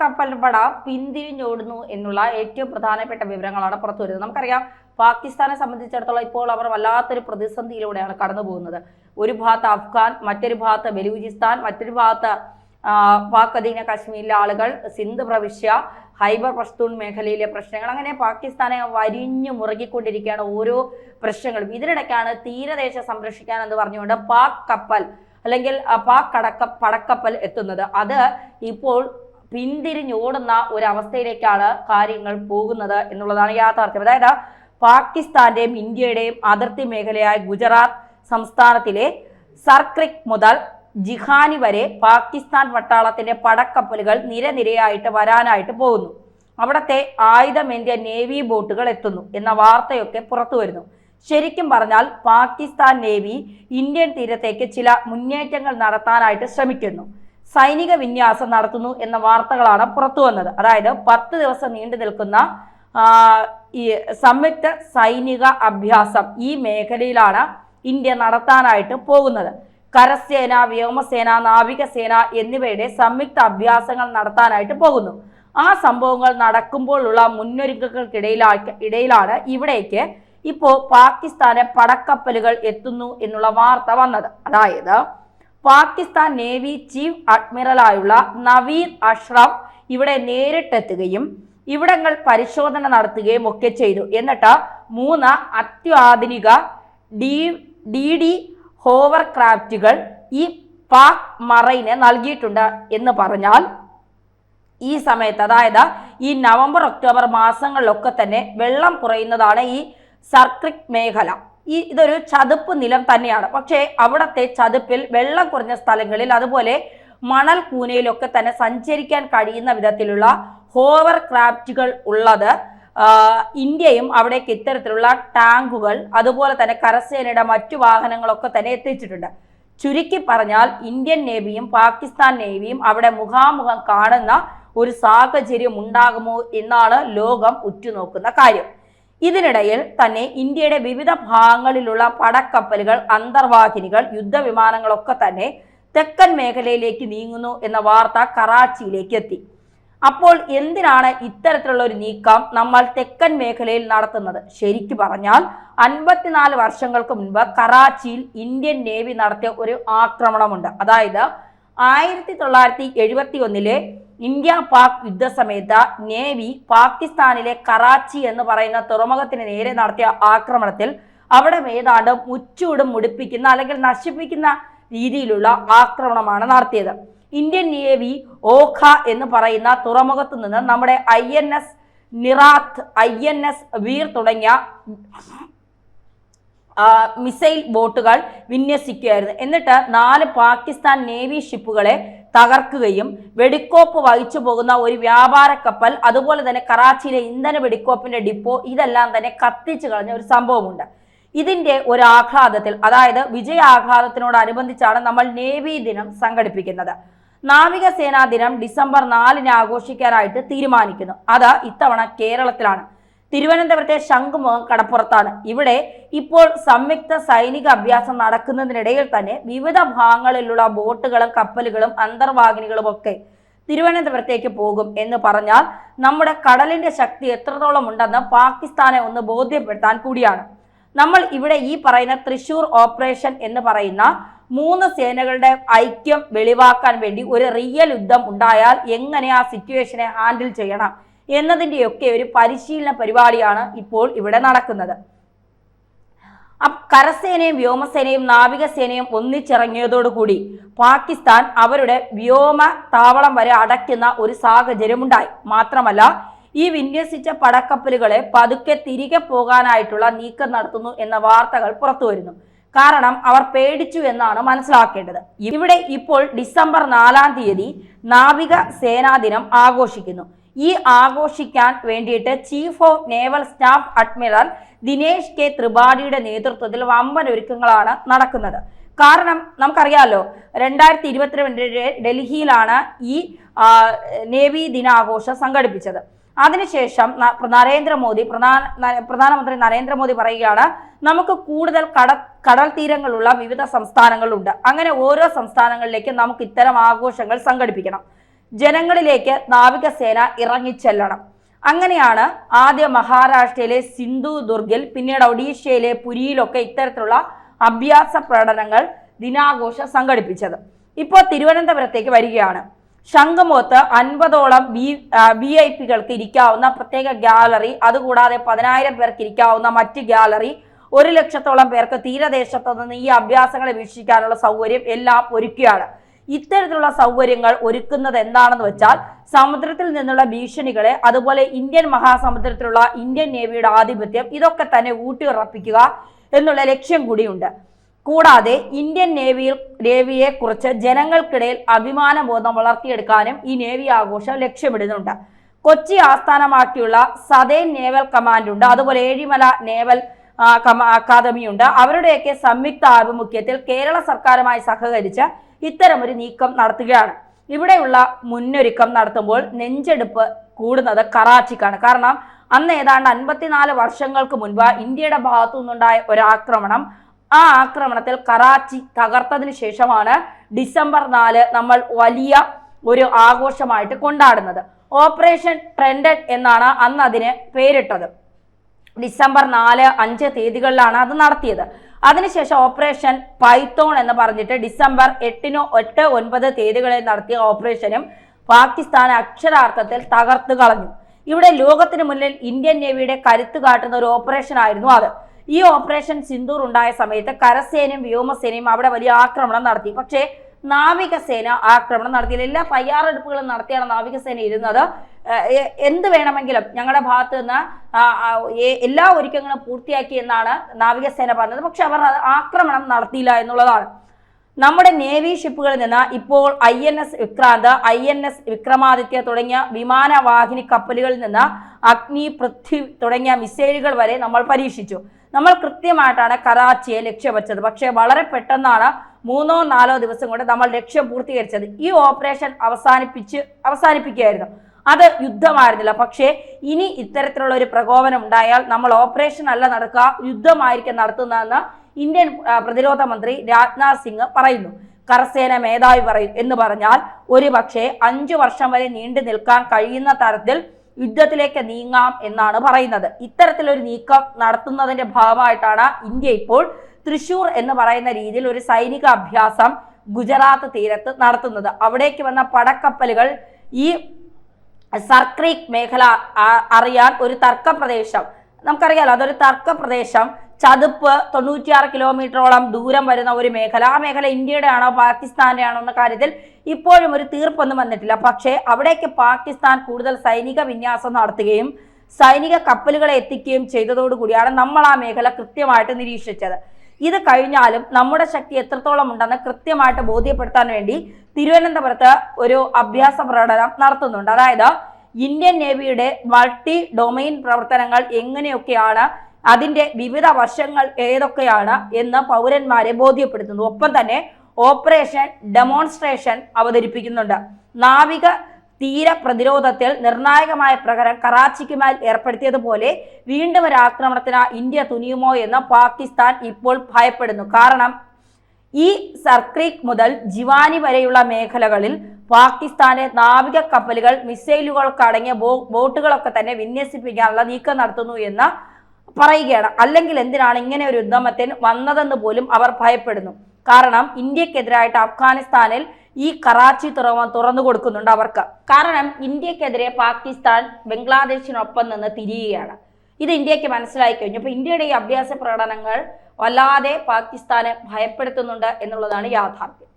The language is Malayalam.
കപ്പൽപ്പട പിന്തിരിഞ്ഞോടുന്നു എന്നുള്ള ഏറ്റവും പ്രധാനപ്പെട്ട വിവരങ്ങളാണ് പുറത്തു വരുന്നത്. നമുക്കറിയാം പാകിസ്ഥാനെ സംബന്ധിച്ചിടത്തോളം ഇപ്പോൾ അവർ വല്ലാത്തൊരു പ്രതിസന്ധിയിലൂടെയാണ് കടന്നു പോകുന്നത്. ഒരു ഭാഗത്ത് അഫ്ഗാൻ മറ്റൊരു ഭാഗത്ത് ബലൂചിസ്ഥാൻ മറ്റൊരു ഭാഗത്ത് പാക് അധീന കാശ്മീരിലെ ആളുകൾ സിന്ധ് പ്രവിശ്യ ഹൈബർ പഷ്തൂൺ മേഖലയിലെ പ്രശ്നങ്ങൾ. അങ്ങനെ പാകിസ്ഥാനെ വരിഞ്ഞു മുറുകിക്കൊണ്ടിരിക്കുകയാണ് ഓരോ പ്രശ്നങ്ങളും. ഇതിനിടയ്ക്കാണ് തീരദേശ സംരക്ഷിക്കാൻ എന്ന് പറഞ്ഞുകൊണ്ട് പാക് കപ്പൽ അല്ലെങ്കിൽ പാക് കടക്ക പടക്കപ്പൽ എത്തുന്നത്. അത് ഇപ്പോൾ പിന്തിരിഞ്ഞോടുന്ന ഒരു അവസ്ഥയിലേക്കാണ് കാര്യങ്ങൾ പോകുന്നത് എന്നുള്ളതാണ് യാഥാർത്ഥ്യം. അതായത് പാകിസ്ഥാന്റെയും ഇന്ത്യയുടെയും അതിർത്തി മേഖലയായ ഗുജറാത്ത് സംസ്ഥാനത്തിലെ സർക്രിക് മുതൽ ജിഹാനി വരെ പാകിസ്ഥാൻ പട്ടാളത്തിന്റെ പടക്കപ്പലുകൾ നിരനിരയായിട്ട് വരാനായിട്ട് പോകുന്നു. അവിടത്തെ ആയുധമേന്ത്യ നേവി ബോട്ടുകൾ എത്തുന്നു എന്ന വാർത്തയൊക്കെ പുറത്തു വരുന്നു. ശരിക്കും പറഞ്ഞാൽ പാകിസ്ഥാൻ നേവി ഇന്ത്യൻ തീരത്തേക്ക് ചില മുന്നേറ്റങ്ങൾ നടത്താനായിട്ട് ശ്രമിക്കുന്നു. സൈനിക വിന്യാസം നടത്തുന്നു എന്ന വാർത്തകളാണ് പുറത്തു വന്നത്. അതായത് പത്ത് ദിവസം നീണ്ടു നിൽക്കുന്ന ഈ സംയുക്ത സൈനിക അഭ്യാസം ഈ മേഖലയിലാണ് ഇന്ത്യ നടത്താനായിട്ട് പോകുന്നത്. കരസേന വ്യോമസേന നാവികസേന എന്നിവയുടെ സംയുക്ത അഭ്യാസങ്ങൾ നടത്താനായിട്ട് പോകുന്നു. ആ സംഭവങ്ങൾ നടക്കുമ്പോഴുള്ള മുന്നൊരുക്കങ്ങൾക്കിടയിലാ ഇടയിലാണ് ഇവിടേക്ക് ഇപ്പോൾ പാകിസ്ഥാനെ പടക്കപ്പലുകൾ എത്തുന്നു എന്നുള്ള വാർത്ത വന്നത്. അതായത് പാകിസ്ഥാൻ നേവി ചീഫ് അഡ്മിറലായുള്ള നവീദ് അഷ്റഫ് ഇവിടെ നേരിട്ടെത്തുകയും ഇവിടങ്ങൾ പരിശോധന നടത്തുകയും ഒക്കെ ചെയ്തു. എന്നിട്ട് മൂന്ന് അത്യാധുനിക ഡി ഡി ഡി ഹോവർ ക്രാഫ്റ്റുകൾ ഈ പാക് മറൈന് നൽകിയിട്ടുണ്ട് എന്ന് പറഞ്ഞാൽ ഈ സമയത്ത് അതായത് ഈ നവംബർ ഒക്ടോബർ മാസങ്ങളിലൊക്കെ തന്നെ വെള്ളം കുറയുന്നതാണ് ഈ സർക്രിക് മേഖല. ഈ ഇതൊരു ചതുപ്പ് നിലം തന്നെയാണ്. പക്ഷേ അവിടത്തെ ചതുപ്പിൽ വെള്ളം കുറഞ്ഞ സ്ഥലങ്ങളിൽ അതുപോലെ മണൽ കൂനയിലൊക്കെ തന്നെ സഞ്ചരിക്കാൻ കഴിയുന്ന വിധത്തിലുള്ള ഹോവർ ക്രാഫ്റ്റുകൾ ഉള്ളത് ഇന്ത്യയും അവിടേക്ക് ഇത്തരത്തിലുള്ള ടാങ്കുകൾ അതുപോലെ തന്നെ കരസേനയുടെ മറ്റു വാഹനങ്ങളൊക്കെ തന്നെ എത്തിച്ചിട്ടുണ്ട്. ചുരുക്കി പറഞ്ഞാൽ ഇന്ത്യൻ നേവിയും പാകിസ്ഥാൻ നേവിയും അവിടെ മുഖാമുഖം കാണുന്ന ഒരു സാഹചര്യം ഉണ്ടാകുമോ എന്നാണ് ലോകം ഉറ്റുനോക്കുന്ന കാര്യം. ഇതിനിടയിൽ തന്നെ ഇന്ത്യയുടെ വിവിധ ഭാഗങ്ങളിലുള്ള പടക്കപ്പലുകൾ അന്തർവാഹിനികൾ യുദ്ധവിമാനങ്ങളൊക്കെ തന്നെ തെക്കൻ മേഖലയിലേക്ക് നീങ്ങുന്നു എന്ന വാർത്ത കറാച്ചിയിലേക്ക് എത്തി. അപ്പോൾ എന്തിനാണ് ഇത്തരത്തിലുള്ള ഒരു നീക്കം നമ്മൾ തെക്കൻ മേഖലയിൽ നടത്തുന്നത്? ശരിക്കു പറഞ്ഞാൽ അൻപത്തിനാല് വർഷങ്ങൾക്ക് മുൻപ് കറാച്ചിയിൽ ഇന്ത്യൻ നേവി നടത്തിയ ഒരു ആക്രമണമുണ്ട്. അതായത് ആയിരത്തി തൊള്ളായിരത്തി എഴുപത്തി ഒന്നിലെ ഇന്ത്യ പാക് യുദ്ധസമയത്ത് നേവി പാകിസ്ഥാനിലെ കറാച്ചി എന്ന് പറയുന്ന തുറമുഖത്തിന് നേരെ നടത്തിയ ആക്രമണത്തിൽ അവിടെ ഏതാണ്ട് മുച്ചൂടും മുടിപ്പിക്കുന്ന അല്ലെങ്കിൽ നശിപ്പിക്കുന്ന രീതിയിലുള്ള ആക്രമണമാണ് നടത്തിയത്. ഇന്ത്യൻ നേവി ഓഖ എന്ന് പറയുന്ന തുറമുഖത്ത് നിന്ന് നമ്മുടെ I N S Nirghat I N S Veer തുടങ്ങിയ മിസൈൽ ബോട്ടുകൾ വിന്യസിക്കുകയായിരുന്നു. എന്നിട്ട് നാല് പാകിസ്ഥാൻ നേവി ഷിപ്പുകളെ തകർക്കുകയും വെടിക്കോപ്പ് വഹിച്ചു പോകുന്ന ഒരു വ്യാപാര കപ്പൽ അതുപോലെ തന്നെ കറാച്ചിയിലെ ഇന്ധന വെടിക്കോപ്പിന്റെ ഡിപ്പോ ഇതെല്ലാം തന്നെ കത്തിച്ചു കളഞ്ഞ ഒരു സംഭവമുണ്ട്. ഇതിന്റെ ഒരു ആഹ്ലാദത്തിൽ അതായത് വിജയ ആഹ്ലാദത്തിനോടനുബന്ധിച്ചാണ് നമ്മൾ നേവി ദിനം സംഘടിപ്പിക്കുന്നത്. നാവികസേനാ ദിനം ഡിസംബർ നാലിന് ആഘോഷിക്കാനായിട്ട് തീരുമാനിക്കുന്നു. അത് ഇത്തവണ കേരളത്തിലാണ്. തിരുവനന്തപുരത്തെ ശംഖുമുഖം കടപ്പുറത്താണ്. ഇവിടെ ഇപ്പോൾ സംയുക്ത സൈനിക അഭ്യാസം നടക്കുന്നതിനിടയിൽ തന്നെ വിവിധ ഭാഗങ്ങളിലുള്ള ബോട്ടുകളും കപ്പലുകളും അന്തർവാഹിനികളും ഒക്കെ തിരുവനന്തപുരത്തേക്ക് പോകും എന്ന് പറഞ്ഞാൽ നമ്മുടെ കടലിന്റെ ശക്തി എത്രത്തോളം ഉണ്ടെന്ന് പാകിസ്ഥാനെ ഒന്ന് ബോധ്യപ്പെടുത്താൻ കൂടിയാണ്. നമ്മൾ ഇവിടെ ഈ പറയുന്ന തൃശൂർ ഓപ്പറേഷൻ എന്ന് പറയുന്ന മൂന്ന് സേനകളുടെ ഐക്യം വെളിവാക്കാൻ വേണ്ടി ഒരു റിയൽ യുദ്ധം ഉണ്ടായാൽ എങ്ങനെ ആ സിറ്റുവേഷനെ ഹാൻഡിൽ ചെയ്യണം? എന്നതിന്റെയൊക്കെ ഒരു പരിശീലന പരിപാടിയാണ് ഇപ്പോൾ ഇവിടെ നടക്കുന്നത്. കരസേനയും വ്യോമസേനയും നാവികസേനയും ഒന്നിച്ചിറങ്ങിയതോടുകൂടി പാകിസ്ഥാൻ അവരുടെ വ്യോമ താവളം വരെ അടയ്ക്കുന്ന ഒരു സാഹചര്യമുണ്ടായി. മാത്രമല്ല ഈ വിന്യസിച്ച പടക്കപ്പലുകളെ പതുക്കെ തിരികെ പോകാനായിട്ടുള്ള നീക്കം നടത്തുന്നു എന്ന വാർത്തകൾ പുറത്തുവരുന്നു. കാരണം അവർ പേടിച്ചു എന്നാണ് മനസ്സിലാക്കേണ്ടത്. ഇവിടെ ഇപ്പോൾ ഡിസംബർ നാലാം തീയതി നാവിക സേനാ ദിനം ആഘോഷിക്കുന്നു. ഈ ആഘോഷിക്കാൻ വേണ്ടിയിട്ട് chief of naval staff admiral Dinesh K ത്രിപാഠിയുടെ നേതൃത്വത്തിൽ വമ്പൻ ഒരുക്കങ്ങളാണ് നടക്കുന്നത്. കാരണം നമുക്കറിയാമല്ലോ രണ്ടായിരത്തി ഇരുപത്തിരണ്ടിലെ ഡൽഹിയിലാണ് ഈ നേവി ദിനാഘോഷം സംഘടിപ്പിച്ചത്. അതിനുശേഷം നരേന്ദ്രമോദി പ്രധാന പ്രധാനമന്ത്രി നരേന്ദ്രമോദി പറയുകയാണ് നമുക്ക് കൂടുതൽ കട കടൽ തീരങ്ങളുള്ള വിവിധ സംസ്ഥാനങ്ങളുണ്ട്. അങ്ങനെ ഓരോ സംസ്ഥാനങ്ങളിലേക്കും നമുക്ക് ഇത്തരം ആഘോഷങ്ങൾ സംഘടിപ്പിക്കണം. ജനങ്ങളിലേക്ക് നാവികസേന ഇറങ്ങിച്ചെല്ലണം അങ്ങനെയാണ് ആദ്യ മഹാരാഷ്ട്രയിലെ സിന്ധു ദുർഗിൽ പിന്നീട് ഒഡീഷയിലെ പുരിയിലൊക്കെ ഇത്തരത്തിലുള്ള അഭ്യാസ പ്രകടനങ്ങൾ ദിനാഘോഷം സംഘടിപ്പിച്ചത്. ഇപ്പോൾ തിരുവനന്തപുരത്തേക്ക് വരികയാണ്. ശംഖുമുഖത്ത് അൻപതോളം വി വി ഐ പികൾക്ക് ഇരിക്കാവുന്ന പ്രത്യേക ഗാലറി അതുകൂടാതെ പതിനായിരം പേർക്ക് ഇരിക്കാവുന്ന മറ്റ് ഗാലറി ഒരു ലക്ഷത്തോളം പേർക്ക് തീരദേശത്തു നിന്ന് ഈ അഭ്യാസങ്ങളെ വീക്ഷിക്കാനുള്ള സൗകര്യം എല്ലാം ഒരുക്കുകയാണ് ഇത്തരത്തിലുള്ള സൗകര്യങ്ങൾ ഒരുക്കുന്നത് എന്താണെന്ന് വെച്ചാൽ സമുദ്രത്തിൽ നിന്നുള്ള ഭീഷണികളെ അതുപോലെ ഇന്ത്യൻ മഹാസമുദ്രത്തിലുള്ള ഇന്ത്യൻ നേവിയുടെ ആധിപത്യം ഇതൊക്കെ തന്നെ ഊട്ടിയുറപ്പിക്കുക എന്നുള്ള ലക്ഷ്യം കൂടിയുണ്ട്. കൂടാതെ ഇന്ത്യൻ നേവിയിൽ നേവിയെ കുറിച്ച് ജനങ്ങൾക്കിടയിൽ അഭിമാനബോധം വളർത്തിയെടുക്കാനും ഈ നേവി ആഘോഷം ലക്ഷ്യമിടുന്നുണ്ട്. കൊച്ചി ആസ്ഥാനമാക്കിയുള്ള സതേൻ നേവൽ കമാൻഡ് ഉണ്ട് അതുപോലെ ഏഴിമല നേവൽ ആ, കമ- അക്കാദമി ഉണ്ട്. അവരുടെയൊക്കെ സംയുക്ത ആഭിമുഖ്യത്തിൽ കേരള സർക്കാരുമായി സഹകരിച്ച് ഇത്തരമൊരു നീക്കം നടത്തുകയാണ്. ഇവിടെയുള്ള മുന്നൊരുക്കം നടത്തുമ്പോൾ നെഞ്ചെടുപ്പ് കൂടുന്നത് കറാച്ചിക്കാണ്. കാരണം അന്ന് ഏതാണ്ട് അൻപത്തിനാല് വർഷങ്ങൾക്ക് മുൻപ് ഇന്ത്യയുടെ ഭാഗത്തു നിന്നുണ്ടായ ഒരാക്രമണം. ആ ആക്രമണത്തിൽ കറാച്ചി തകർത്തതിന് ശേഷമാണ് ഡിസംബർ നാല് നമ്മൾ വലിയ ഒരു ആഘോഷമായിട്ട് കൊണ്ടാടുന്നത്. ഓപ്പറേഷൻ ട്രെൻഡഡ് എന്നാണ് അന്ന് അതിന് പേരിട്ടത്. ഡിസംബർ നാല് അഞ്ച് തീയതികളിലാണ് അത് നടത്തിയത്. അതിനുശേഷം ഓപ്പറേഷൻ പൈത്തോൺ എന്ന് പറഞ്ഞിട്ട് ഡിസംബർ എട്ടിനോ എട്ട് ഒൻപത് തീയതികളിൽ നടത്തിയ ഓപ്പറേഷനും പാകിസ്ഥാൻ അക്ഷരാർത്ഥത്തിൽ തകർത്തു കളഞ്ഞു. ഇവിടെ ലോകത്തിന് മുന്നിൽ ഇന്ത്യൻ നേവിയുടെ കരുത്ത് കാട്ടുന്ന ഒരു ഓപ്പറേഷൻ ആയിരുന്നു അത്. ഈ ഓപ്പറേഷൻ സിന്ദൂർ ഉണ്ടായ സമയത്ത് കരസേനയും വ്യോമസേനയും അവിടെ വലിയ ആക്രമണം നടത്തി. പക്ഷേ നാവികസേന ആക്രമണം നടത്തിയില്ല. എല്ലാ തയ്യാറെടുപ്പുകളും നടത്തിയാണ് നാവികസേന ഇരുന്നത്. എന്ത് വേണമെങ്കിലും ഞങ്ങളുടെ ഭാഗത്ത് നിന്ന് എല്ലാ ഒരുക്കങ്ങളും പൂർത്തിയാക്കി എന്നാണ് നാവികസേന പറഞ്ഞത്. പക്ഷെ അവർ ആക്രമണം നടത്തിയില്ല എന്നുള്ളതാണ്. നമ്മുടെ നേവി ഷിപ്പുകളിൽ നിന്ന് ഇപ്പോൾ I N S Vikrant I N S Vikramaditya തുടങ്ങിയ വിമാനവാഹിനി കപ്പലുകളിൽ നിന്ന് അഗ്നി പൃഥ്വി തുടങ്ങിയ മിസൈലുകൾ വരെ നമ്മൾ പരീക്ഷിച്ചു. നമ്മൾ കൃത്യമായിട്ടാണ് കറാച്ചിയെ ലക്ഷ്യം വെച്ചത് പക്ഷേ വളരെ പെട്ടെന്നാണ് മൂന്നോ നാലോ ദിവസം കൊണ്ട് നമ്മൾ ലക്ഷ്യം പൂർത്തീകരിച്ചത് ഈ ഓപ്പറേഷൻ അവസാനിപ്പിച്ച് അവസാനിപ്പിക്കുകയായിരുന്നു. അത് യുദ്ധമായിരുന്നില്ല. പക്ഷേ ഇനി ഇത്തരത്തിലുള്ള ഒരു പ്രകോപനം ഉണ്ടായാൽ നമ്മൾ ഓപ്പറേഷൻ അല്ല നടക്കുക യുദ്ധമായിരിക്കും നടത്തുന്നതെന്ന് ഇന്ത്യൻ പ്രതിരോധ മന്ത്രി രാജ്നാഥ് സിംഗ് പറയുന്നു. കരസേന മേധാവി പറയും എന്ന് പറഞ്ഞാൽ ഒരു പക്ഷേ അഞ്ചു വർഷം വരെ നീണ്ടു നിൽക്കാൻ കഴിയുന്ന തരത്തിൽ യുദ്ധത്തിലേക്ക് നീങ്ങാം എന്നാണ് പറയുന്നത്. ഇത്തരത്തിലൊരു നീക്കം നടത്തുന്നതിന്റെ ഭാഗമായിട്ടാണ് ഇന്ത്യ ഇപ്പോൾ തൃശൂർ എന്ന് പറയുന്ന രീതിയിൽ ഒരു സൈനിക അഭ്യാസം ഗുജറാത്ത് തീരത്ത് നടത്തുന്നത്. അവിടേക്ക് വന്ന പടക്കപ്പലുകൾ ഈ സർക്രീക് മേഖല അറിയാൻ ഒരു തർക്ക പ്രദേശം നമുക്കറിയാലോ അതൊരു തർക്ക പ്രദേശം ചതുപ്പ് തൊണ്ണൂറ്റിയാറ് കിലോമീറ്ററോളം ദൂരം വരുന്ന ഒരു മേഖല. ആ മേഖല ഇന്ത്യയുടെ ആണോ പാകിസ്ഥാന്റെ ആണോ എന്ന കാര്യത്തിൽ ഇപ്പോഴും ഒരു തീർപ്പൊന്നും വന്നിട്ടില്ല. പക്ഷേ അവിടേക്ക് പാകിസ്ഥാൻ കൂടുതൽ സൈനിക വിന്യാസം നടത്തുകയും സൈനിക കപ്പലുകളെ എത്തിക്കുകയും ചെയ്തതോടുകൂടിയാണ് നമ്മൾ ആ മേഖല കൃത്യമായിട്ട് നിരീക്ഷിച്ചത്. ഇത് കഴിഞ്ഞാലും നമ്മുടെ ശക്തി എത്രത്തോളം ഉണ്ടെന്ന് കൃത്യമായിട്ട് ബോധ്യപ്പെടുത്താൻ വേണ്ടി തിരുവനന്തപുരത്ത് ഒരു അഭ്യാസ പ്രകടനം നടത്തുന്നുണ്ട്. അതായത് ഇന്ത്യൻ നേവിയുടെ മൾട്ടി ഡൊമൈൻ പ്രവർത്തനങ്ങൾ എങ്ങനെയൊക്കെയാണ് അതിന്റെ വിവിധ വശങ്ങൾ ഏതൊക്കെയാണ് എന്ന് പൗരന്മാരെ ബോധ്യപ്പെടുത്തുന്നു. ഒപ്പം തന്നെ ഓപ്പറേഷൻ ഡെമോൺസ്ട്രേഷൻ അവതരിപ്പിക്കുന്നുണ്ട്. നാവിക തീര പ്രതിരോധത്തിൽ നിർണായകമായ പ്രകരം കറാച്ചിക്ക് മേൽ ഏർപ്പെടുത്തിയതുപോലെ വീണ്ടും ഒരു ആക്രമണത്തിന് ഇന്ത്യ തുനിയുമോ എന്ന് പാകിസ്ഥാൻ ഇപ്പോൾ ഭയപ്പെടുന്നു. കാരണം ഈ സർക്രീക് മുതൽ ജിവാനി വരെയുള്ള മേഖലകളിൽ പാകിസ്ഥാനെ നാവിക കപ്പലുകൾ മിസൈലുകൾക്ക് അടങ്ങിയ ബോട്ടുകളൊക്കെ തന്നെ വിന്യസിപ്പിക്കാനുള്ള നീക്കം നടത്തുന്നു എന്ന് പറയുകയാണ്. അല്ലെങ്കിൽ എന്തിനാണ് ഇങ്ങനെ ഒരു ഉദ്യമത്തിന് വന്നതെന്ന് പോലും അവർ ഭയപ്പെടുന്നു. കാരണം ഇന്ത്യക്കെതിരായിട്ട് അഫ്ഗാനിസ്ഥാനിൽ ഈ കറാച്ചി തുറമുഖം തുറന്നു കൊടുക്കുന്നുണ്ട് അവർക്ക്. കാരണം ഇന്ത്യക്കെതിരെ പാകിസ്ഥാൻ ബംഗ്ലാദേശിനൊപ്പം നിന്ന് തിരിയുകയാണ്. ഇത് ഇന്ത്യയ്ക്ക് മനസ്സിലായി കഴിഞ്ഞു. അപ്പൊ ഇന്ത്യയുടെ ഈ അഭ്യാസ പ്രകടനങ്ങൾ വല്ലാതെ പാകിസ്ഥാനെ ഭയപ്പെടുത്തുന്നുണ്ട് എന്നുള്ളതാണ് യാഥാർത്ഥ്യം.